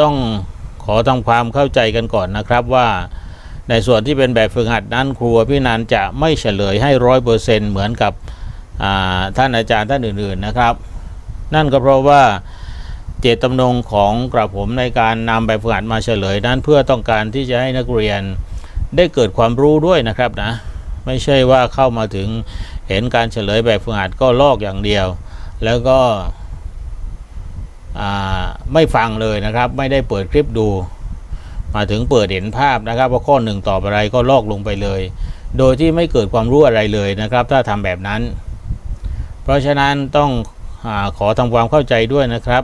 ต้องขอทำความเข้าใจกันก่อนนะครับว่า ในส่วนที่เป็นแบบฝึกหัดนั้นครูพี่นันจะไม่เฉลยให้ร้อยเปอร์เซ็นต์เหมือนกับท่านอาจารย์ท่านอื่นๆนะครับ นั่นก็เพราะว่าเจตจำนงของกระผมในการนำแบบฝึกหัดมาเฉลยนั้นเพื่อต้องการที่จะให้นักเรียนได้เกิดความรู้ด้วยนะครับนะไม่ใช่ว่าเข้ามาถึงเห็นการเฉลยแบบฝึกหัดก็ลอกอย่างเดียว แล้วก็ ไม่ฟังเลยนะครับ ไม่ได้เปิดคลิปดู มาถึงเปิดเห็นภาพนะครับว่าข้อหนึ่งตอบอะไรก็ลอกลงไปเลย โดยที่ไม่เกิดความรู้อะไรเลยนะครับ ถ้าทำแบบนั้น เพราะฉะนั้นต้องอขอทำความเข้าใจด้วยนะครับ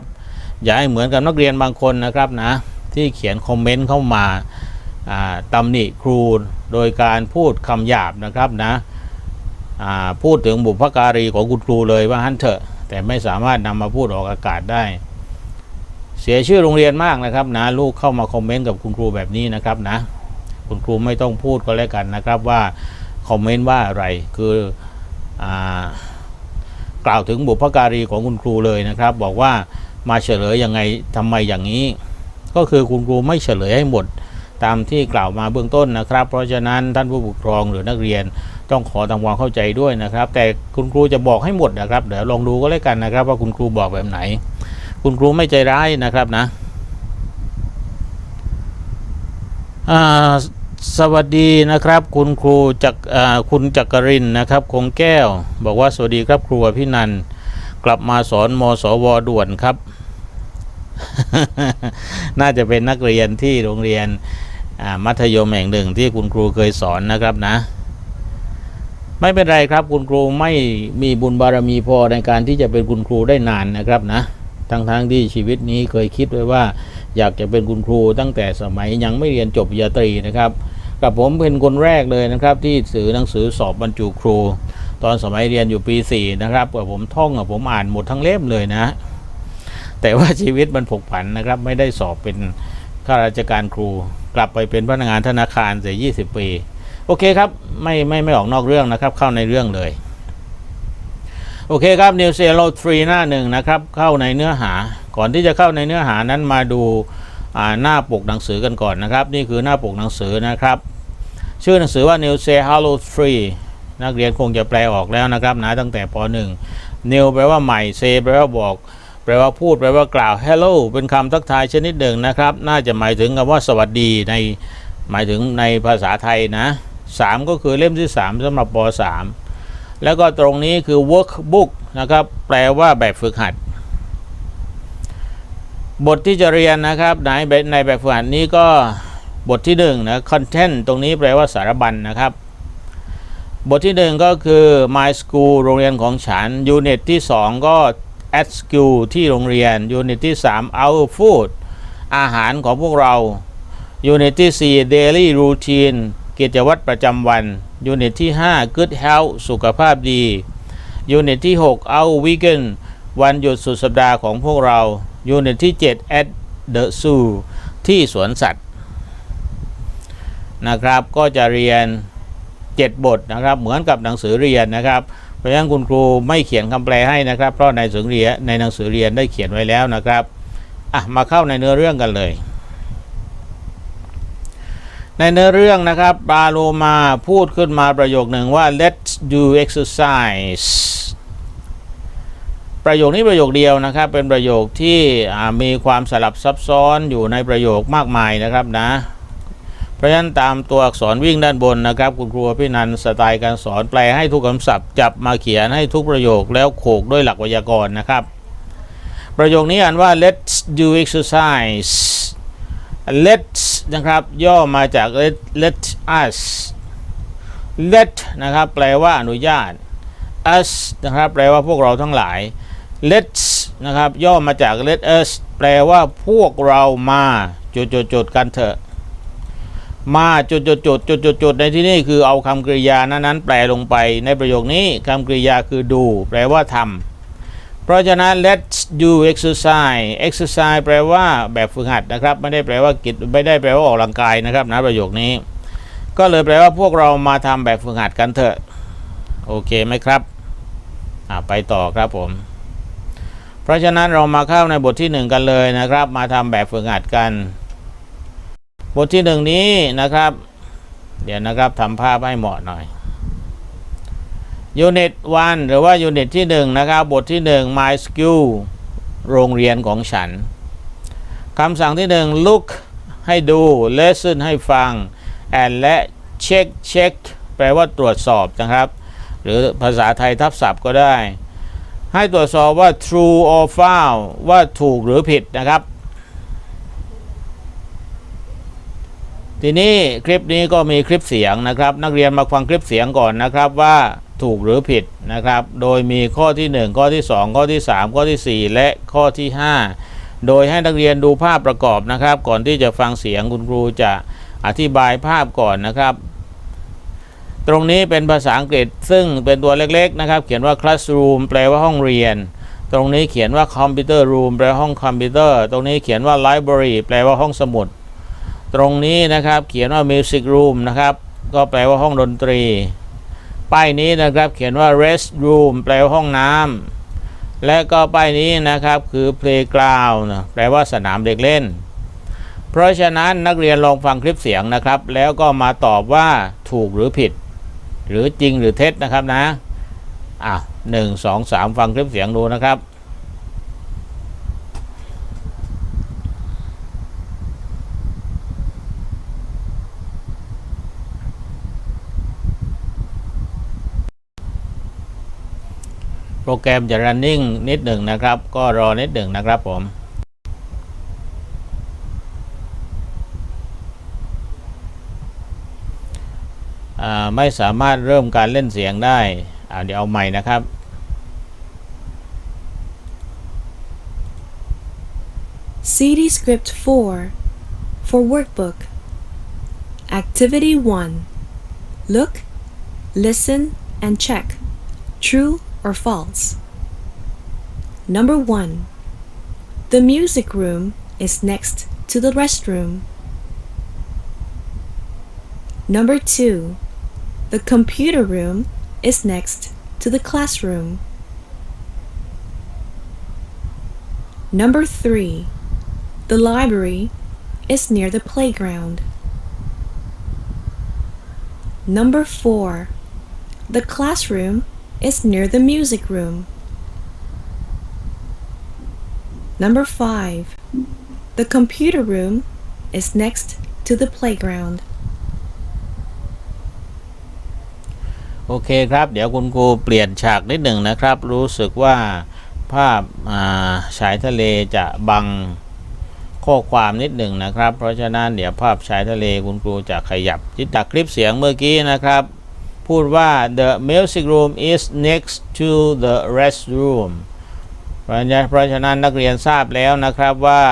อย่าให้เหมือนกับนักเรียนบางคนนะครับนะที่เขียนคอมเมนต์เข้ามาอ่าตำหนิครูโดยการพูดคำหยาบนะครับนะพูดถึงบุพการีของคุณครูเลยว่าฮันเถอะ แต่ไม่สามารถนำมาพูดออกอากาศได้ เสียชื่อโรงเรียนมากนะครับนะลูกเข้ามาคอมเมนต์กับคุณครูแบบนี้นะครับนะ คุณครูไม่ต้องพูดก็แล้วกันนะครับว่าคอมเมนต์ว่าอะไรคืออกล่าวถึงบุพการีของคุณครูเลยนะครับ บอกว่ามาเฉลยยังไงทำไมอย่างนี้ ก็คือคุณครูไม่เฉลยให้หมดตามที่กล่าวมาเบื้องต้นนะครับ เพราะฉะนั้นท่านผู้ปกครองหรือนักเรียนต้องขอทำความเข้าใจด้วยนะครับ แต่คุณครูจะบอกให้หมดนะครับ เดี๋ยวลองดูก็แล้วกันนะครับ ว่าคุณครูบอกแบบไหน คุณครูไม่ใจร้ายนะครับนะสวัสดีนะครับ คุณครูจักคุณจักรินนะครับ คงแก้ว บอกว่าสวัสดีครับครูพี่นันกลับมาสอนมสวด่วนครับ น่าจะเป็นนักเรียนที่โรงเรียนมัธยมแห่งหนึ่งที่คุณครูเคยสอนนะครับนะ ไม่เป็นไรครับคุณครูไม่มีบุญบารมีพอในการที่จะเป็นคุณครูได้นานนะครับนะ ทั้งๆทที่ชีวิตนี้เคยคิดไว้ว่า อยากจะเป็นคุณครูตั้งแต่สมัยยังไม่เรียนจบปริญญาตรีนะครับ กับผมเป็นคนแรกเลยนะครับ ที่สือหนังสือสอบบรรจุครู ตอนสมัยเรียนอยู่ปี4นะครับกับผมท่องกับผมอ่านหมดทั้งเล่มเลยนะ แต่ว่าชีวิตมันผกผันนะครับ ไม่ได้สอบเป็นข้าราชการครู กลับไปเป็นพนักงานธนาคารเสีย20 ปี โอเคครับ ไม่ไม่ไม่ออกนอกเรื่องนะครับ เข้าในเรื่องเลย โอเคครับ New z e r o 3 หน้าหนึ่งนะครับ เข้าในเนื้อหา ก่อนที่จะเข้าในเนื้อหานั้นมาดูาหน้าปกหนังสือกันก่อนนะครับ นี่คือหน้าปกหนังสือนะครับ ชื่อหนังสือว่า New z e r o 3 นักเรียนคงจะแปลออกแล้วนะครับนะตั้งแต่ป .1 New แปลว่าใหม่ Say แปลว่าบอก แปลว่าพูด แปลว่ากล่าว Hello เป็นคำทักทายชนิดหนึ่งนะครับ น่าจะหมายถึงคำว่าสวัสดีในหมายถึงในภาษาไทยนะสามก็คือเล่มที่ 3สำหรับป .3 แล้วก็ตรงนี้คือ workbook นะครับ แปลว่าแบบฝึกหัด บทที่จะเรียนนะครับ ในในแบบฝึกหัดนี้ก็บทที่1นนะ content ตรงนี้แปลว่าสารบัญนะครับ บทที่ 1 ก็คือ my school โรงเรียนของฉัน unit ที่ 2 ก็ at school ที่โรงเรียน unit ที่ 3 our food อาหารของพวกเรา unit ที่ 4 daily routine กิจวัตรประจำวัน ยูนิตที่ 5 Good Health สุขภาพดี ยูนิตที่ 6 Our Weekend วันหยุดสุดสัปดาห์ของพวกเรา ยูนิตที่ 7 At the Zoo ที่สวนสัตว์นะครับ ก็จะเรียน 7 บทนะครับ เหมือนกับหนังสือเรียนนะครับ เพราะฉะนั้นคุณครูไม่เขียนคำแปลให้นะครับ เพราะในหนังสือเรียนในหนังสือเรียนได้เขียนไว้แล้วนะครับ อะ มาเข้าในเนื้อเรื่องกันเลย ในเนื้อเรื่องนะครับปาโลมาพูดขึ้นมาประโยคหนึ่งว่า let's do exercise ประโยคนี้ประโยคเดียวนะครับ เป็นประโยคที่มีความสลับซับซ้อนอยู่ในประโยคมากมายนะครับนะ เพราะฉะนั้นตามตัวอักษรวิ่งด้านบนนะครับ คุณครูพี่นันสไตล์การสอนแปลให้ทุกคำศัพท์จับมาเขียนให้ทุกประโยคแล้วโขกด้วยหลักไวยากรณ์นะครับ ประโยคนี้อ่านว่า let's do exercise let's นะครับ ย่อมาจาก let let us let นะครับแปลว่าอนุญาต us นะครับแปลว่าพวกเราทั้งหลาย let's นะครับย่อมาจาก let us แปลว่าพวกเรามาจุดจุดจุดกันเถอะ มาจุดจุดจุดจุดจุดจุดในที่นี้คือเอาคำกริยานั้นๆแปลลงไปในประโยคนี้คำกริยาคือดู แปลว่าทำ เพราะฉะนั้น let's do exercise exercise แปลว่าแบบฝึกหัดนะครับ ไม่ได้แปลว่ากิจไม่ได้แปลว่าออกกำลังกายนะครับนะประโยคนี้ ก็เลยแปลว่าพวกเรามาทำแบบฝึกหัดกันเถอะ โอเคไหมครับไปต่อครับผม เพราะฉะนั้นเรามาเข้าในบทที่หนึ่งกันเลยนะครับ มาทำแบบฝึกหัดกัน บทที่หนึ่งนี้นะครับ เดี๋ยวนะครับทำภาพให้เหมาะหน่อย ยูนิตวันหรือว่ายูนิตที่หนึ่งนะครับบทที่หนึ่ง My School โรงเรียนของฉันคำสั่งที่หนึ่ง look ให้ดู listen ให้ฟัง and และ check check แปลว่าตรวจสอบนะครับ หรือภาษาไทยทับศัพท์ก็ได้ ให้ตรวจสอบว่า true or false ว่าถูกหรือผิดนะครับ ทีนี้คลิปนี้ก็มีคลิปเสียงนะครับ นักเรียนมาฟังคลิปเสียงก่อนนะครับว่า ถูกหรือผิดนะครับ โดยมีข้อที่ 1 ข้อที่ 2 ข้อที่ 3 ข้อที่ 4 และข้อที่ 5 โดยให้นักเรียนดูภาพประกอบนะครับ ก่อนที่จะฟังเสียงคุณครูจะอธิบายภาพก่อนนะครับ ตรงนี้เป็นภาษาอังกฤษซึ่งเป็นตัวเล็กๆนะครับ เขียนว่า classroom แปลว่าห้องเรียน ตรงนี้เขียนว่า computer room แปลว่าห้องคอมพิวเตอร์ ตรงนี้เขียนว่า library แปลว่าห้องสมุด ตรงนี้นะครับเขียนว่า music room นะครับ ก็แปลว่าห้องดนตรี ป้ายนี้นะครับเขียนว่า rest room แปลว่าห้องน้ำและก็ป้ายนี้นะครับคือ playground นะแปลว่าสนามเด็กเล่น เพราะฉะนั้นนักเรียนลองฟังคลิปเสียงนะครับ แล้วก็มาตอบว่าถูกหรือผิด หรือจริงหรือเท็จนะครับนะอะหนึ่งสองสามฟังคลิปเสียงดูนะครับ โปรแกรมจะ running นิดหนึ่งนะครับ ก็รอนิดหนึ่งนะครับผมไม่สามารถเริ่มการเล่นเสียงได้เดี๋ยวเอาใหม่นะครับ CD Script 4 for Workbook. Activity 1. Look, listen, and check. True or false? Number 1. The music room is next to the restroom. Number 2. The computer room is next to the classroom. Number 3. The library is near the playground. Number 4. The classroom is near the music room. Number 5. The computer room is next to the playground. โอเคครับ เดี๋ยวคุณครูเปลี่ยนฉากนิดหนึ่งนะครับ รู้สึกว่าภาพาชายทะเลจะบังข้อความนิดหนึ่งนะครับ เพราะฉะนั้นเดี๋ยวภาพชายทะเลคุณครูจะขยับจิตจากคลิปเสียงเมื่อกี้นะครับ พูดว่า the music room is next to the restroom เพราะฉะนั้นนักเรียนทราบแล้วนะครับว่า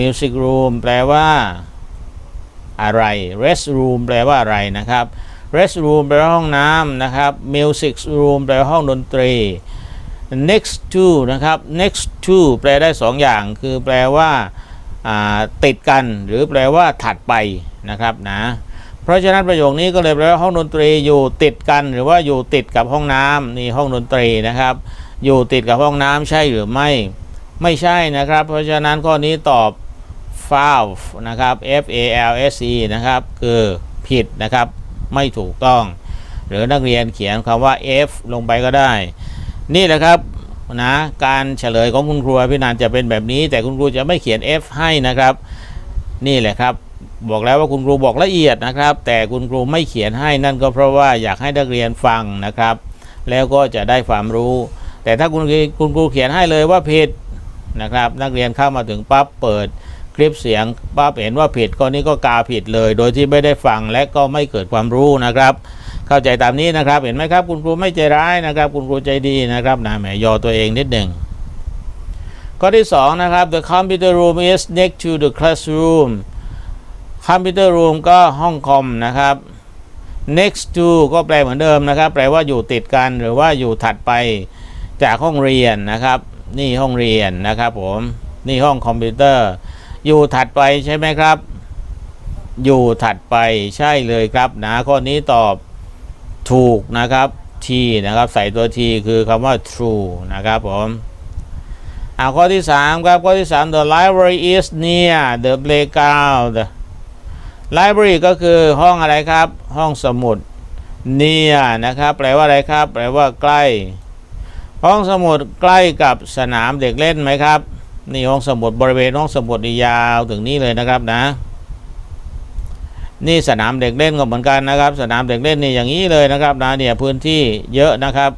music room แปลว่าอะไร restroom แปลว่าอะไรนะครับ restroom แปลว่าห้องน้ำนะครับ music room แปลว่าห้องดนตรี next to นะครับ next to แปลได้สองอย่าง คือแปลว่าอ่าติดกัน หรือแปลว่าถัดไปนะครับนะ เพราะฉะนั้นประโยคนี้ก็เลยแปลว่าห้องดนตรีอยู่ติดกันหรือว่าอยู่ติดกับห้องน้ำนี่ห้องดนตรีนะครับ อยู่ติดกับห้องน้ำใช่หรือไม่ ไม่ใช่นะครับ เพราะฉะนั้นข้อนี้ตอบ false นะครับ F A L S E นะครับคือผิดนะครับไม่ถูกต้อง หรือนักเรียนเขียนคำว่า F ลงไปก็ได้ นี่แหละครับนะการเฉลยของคุณครูพี่นันจะเป็นแบบนี้ แต่คุณครูจะไม่เขียน F ให้นะครับ นี่แหละครับ บอกแล้วว่าคุณครูบอกละเอียดนะครับ แต่คุณครูไม่เขียนให้นั่นก็เพราะว่าอยากให้นักเรียนฟังนะครับ แล้วก็จะได้ความรู้ แต่ถ้าคุณคุณครูเขียนให้เลยว่าผิดนะครับ นักเรียนเข้ามาถึงปั๊บเปิดคลิปเสียงปั๊บเห็นว่าผิดก็นี่ก็กาผิดเลย โดยที่ไม่ได้ฟังและก็ไม่เกิดความรู้นะครับ เข้าใจตามนี้นะครับ เห็นไหมครับ คุณครูไม่ใจร้ายนะครับ คุณครูใจดีนะครับนะแหมยอตัวเองนิดหนึ่งข้อที่สองนะครับ the computer room is next to the classroom computer room ก็ห้องคอมนะครับ next to ก็แปลเหมือนเดิมนะครับ แปลว่าอยู่ติดกันหรือว่าอยู่ถัดไปจากห้องเรียนนะครับ นี่ห้องเรียนนะครับผมนี่ห้องคอมพิวเตอร์ อยู่ถัดไปใช่ไหมครับ อยู่ถัดไปใช่เลยครับนะข้อนี้ตอบถูกนะครับ t นะครับ ใส่ตัว t คือคำว่า true นะครับผมอ่าข้อที่สามครับ ข้อที่สาม the library is near the playground library ก็คือห้องอะไรครับ ห้องสมุด near นะครับ แปลว่าอะไรครับ แปลว่าใกล้ ห้องสมุดใกล้กับสนามเด็กเล่นไหมครับ นี่ห้องสมุดบริเวณห้องสมุดนี่ยาวถึงนี่เลยนะครับนะ นี่สนามเด็กเล่นก็เหมือนกันนะครับ สนามเด็กเล่นนี่อย่างนี้เลยนะครับนะเนี่ยพื้นที่เยอะนะครับ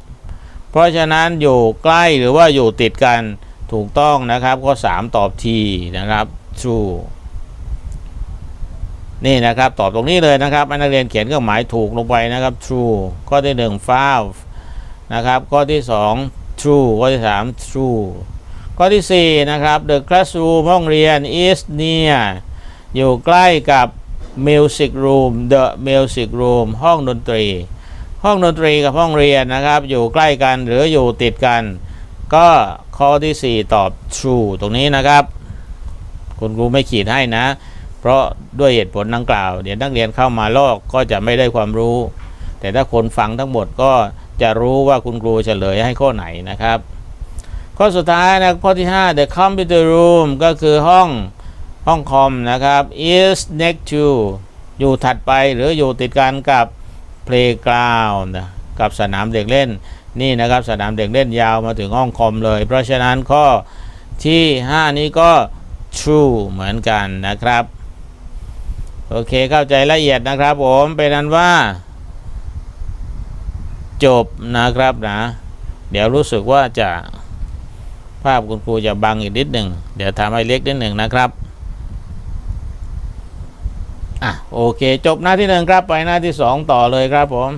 เพราะฉะนั้นอยู่ใกล้หรือว่าอยู่ติดกันถูกต้องนะครับข้อ3ตอบทีนะครับ true นี่นะครับ ตอบตรงนี้เลยนะครับนักเรียนเขียนเครื่องหมายถูกลงไปนะครับ true ข้อที่1 five นะครับ ข้อที่ 2 true ข้อที่ 3 true ข้อที่ 4 นะครับ the classroom ห้องเรียน is near อยู่ใกล้กับ music room the music room ห้องดนตรี ห้องดนตรีกับห้องเรียนนะครับ อยู่ใกล้กันหรืออยู่ติดกัน ก็ข้อที่ 4 ตอบ true ตรงนี้นะครับ คุณครูไม่ขีดให้นะ เพราะด้วยเหตุผลดังกล่าวเดี๋ยวนักเรียนเข้ามาลอกก็จะไม่ได้ความรู้ แต่ถ้าคนฟังทั้งหมดก็จะรู้ว่าคุณครูเฉลยให้ข้อไหนนะครับ ข้อสุดท้ายนะข้อที่ 5 the computer room ก็คือห้องห้องคอมนะครับ is next to อยู่ถัดไปหรืออยู่ติดกันกับ playground กับสนามเด็กเล่นนี่นะครับสนามเด็กเล่นยาวมาถึงห้องคอมเลย เพราะฉะนั้นข้อที่ 5 นี้ก็ true เหมือนกันนะครับ โอเคเข้าใจละเอียดนะครับผมเป็นนั้นว่า จบนะครับนะ เดี๋ยวรู้สึกว่าจะภาพคุณครูจะบังอีกนิดหนึ่งเดี๋ยวทำให้เล็กนิดหนึ่งนะครับอะโอเค จบหน้าที่หนึ่งครับไปหน้าที่สองต่อเลยครับผม